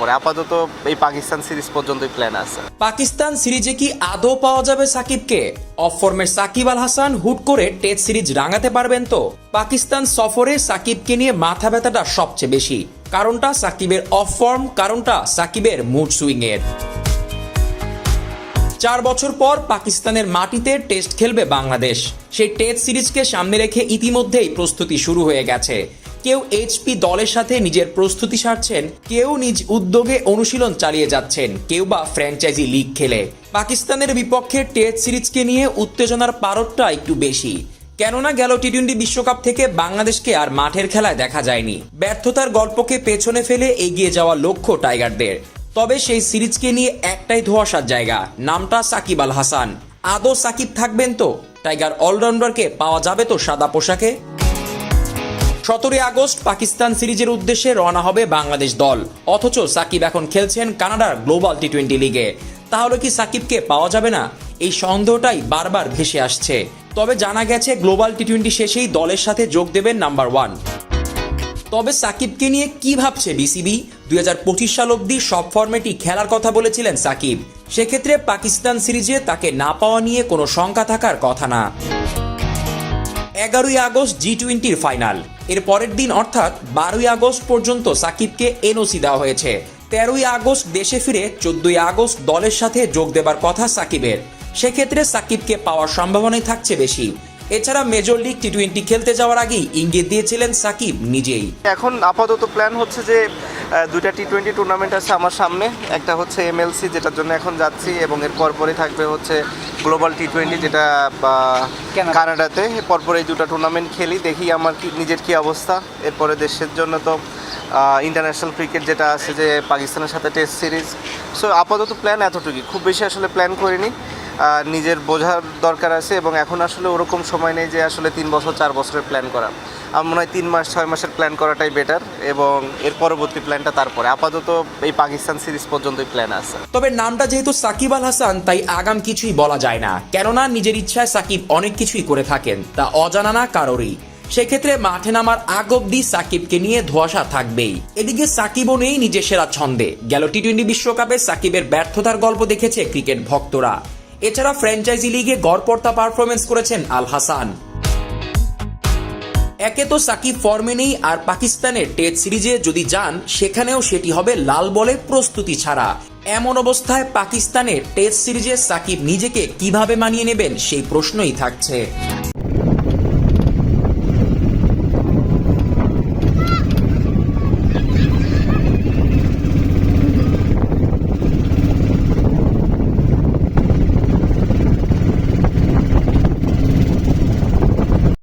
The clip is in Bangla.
তারপরে আপাতত এই পাকিস্তান সিরিজ পর্যন্তই প্ল্যান আছে। পাকিস্তান সিরিজে কি আদৌ পাওয়া যাবে সাকিবকে? অফ ফর্মের সাকিব আল হাসান হুট করে টেস্ট সিরিজ রাঙাতে পারবেন তো? পাকিস্তান সফরে সাকিবকে নিয়ে মাথা ব্যথাটা সবচেয়ে বেশি। কারণটা সাকিবের অফ ফর্ম কারণটা সাকিবের মুড সুইং এর চার বছর পর পাকিস্তানের মাটিতে টেস্ট খেলবে বাংলাদেশ। সেই টেস্ট সিরিজকে সামনে রেখে ইতিমধ্যেই প্রস্তুতি শুরু হয়ে গেছে। কেউ এইচপি দলের সাথে নিজের প্রস্তুতি সারছেন, কেউ নিজ উদ্যোগে অনুশীলন চালিয়ে যাচ্ছেন, কেউ বা ফ্র্যাঞ্চাইজি লিগ খেলে। পাকিস্তানের বিপক্ষে টেস্ট সিরিজকে নিয়ে উত্তেজনার পারদটা একটু বেশি। কেননা গেল টি টোয়েন্টি বিশ্বকাপ থেকে বাংলাদেশকে আর মাঠের খেলায় দেখা যায়নি। ব্যর্থতার গল্পকে পেছনে ফেলে এগিয়ে যাওয়া লক্ষ্য টাইগারদের। তবে সেই সিরিজকে নিয়ে একটাই ধোয়াশার জায়গা। নামটা সাকিব আল হাসান। আদৌ সাকিব থাকবেন তো? টাইগার অলরাউন্ডারকে পাওয়া যাবে তো সাদা পোশাকে? সতেরোই আগস্ট পাকিস্তান সিরিজের উদ্দেশ্যে রওনা হবে বাংলাদেশ দল। অথচ সাকিব এখন খেলছেন কানাডার গ্লোবাল টি টোয়েন্টি লিগে। তাহলে কি সাকিবকে পাওয়া যাবে না? এই সন্দেহটাই বারবার ভেসে আসছে। তবে জানা গেছে, গ্লোবাল টি টোয়েন্টি শেষেই দলের সাথে যোগ দেবেন নাম্বার ওয়ান। তবে সাকিবকে নিয়ে কি ভাবছে বিসিবি? দুই হাজার পঁচিশ সাল অবধি সব ফর্মেটই খেলার কথা বলেছিলেন সাকিব। সেক্ষেত্রে পাকিস্তান সিরিজে তাকে না পাওয়া নিয়ে কোনো শঙ্কা থাকার কথা না। এগারোই আগস্ট জি টোয়েন্টির ফাইনাল। এর পরের দিন অর্থাৎ বারোই আগস্ট পর্যন্ত সাকিবকে এনওসি দেওয়া হয়েছে। তেরোই আগস্ট দেশে ফিরে চোদ্দই আগস্ট দলের সাথে যোগ দেবার কথা সাকিবের। সেক্ষেত্রে সাকিবকে পাওয়ার সম্ভাবনাই থাকছে বেশি। এছাড়া মেজর লিগ টি টোয়েন্টি খেলতে যাওয়ার আগেই ইঙ্গিত দিয়েছিলেন সাকিব নিজেই। এখন আপাতত প্ল্যান হচ্ছে যে দুইটা টি টোয়েন্টি টুর্নামেন্ট আছে আমার সামনে। একটা হচ্ছে এমএলসি যেটার জন্য এখন যাচ্ছি এবং এর পরপরই থাকবে হচ্ছে গ্লোবাল টি টোয়েন্টি যেটা কানাডাতে। পরপর এই দুটো টুর্নামেন্ট খেলি দেখি আমার কি নিজের কি অবস্থা। এরপরে দেশের জন্য তো ইন্টারন্যাশনাল ক্রিকেট যেটা আছে যে পাকিস্তানের সাথে টেস্ট সিরিজ সো আপাতত প্ল্যান এতটুকুই। খুব বেশি আসলে প্ল্যান করিনি। নিজের বোঝার দরকার আছে এবং এখন আসলে ওরকম সময় নেই যে আসলে তিন বছর চার বছরের প্ল্যান করা। আমার মনে হয় তিন মাস, ছয় মাসের প্ল্যান করাটাই বেটার এবং এর পরবর্তী প্ল্যানটা তারপরে। আপাতত এই পাকিস্তান সিরিজ পর্যন্তই প্ল্যান আছে। তবে নামটা যেহেতু সাকিব আল হাসান, তাই আগাম কিছুই বলা যায় না। কেননা নিজের ইচ্ছায় সাকিব অনেক কিছুই করে থাকেন, তা অজানা না কারোরই। সেক্ষেত্রে মাঠে নামার আগ অব্দি সাকিবকে নিয়ে ধোয়াশা থাকবেই। এদিকে সাকিবও নেই নিজের সেরা ছন্দে। গেল টি টোয়েন্টি বিশ্বকাপে সাকিবের ব্যর্থতার গল্প দেখেছে ক্রিকেট ভক্তরা। এছাড়া ফ্র্যাঞ্চাইজি লিগে গড়পড়তা পারফরমেন্স করেছেন আল হাসান। একে তো সাকিব ফর্মে নেই আর পাকিস্তানের টেস্ট সিরিজে যদি যান, সেখানেও সেটি হবে লাল বলে প্রস্তুতি ছাড়া। এমন অবস্থায় পাকিস্তানের টেস্ট সিরিজে সাকিব নিজেকে কীভাবে মানিয়ে নেবেন সেই প্রশ্নই থাকছে।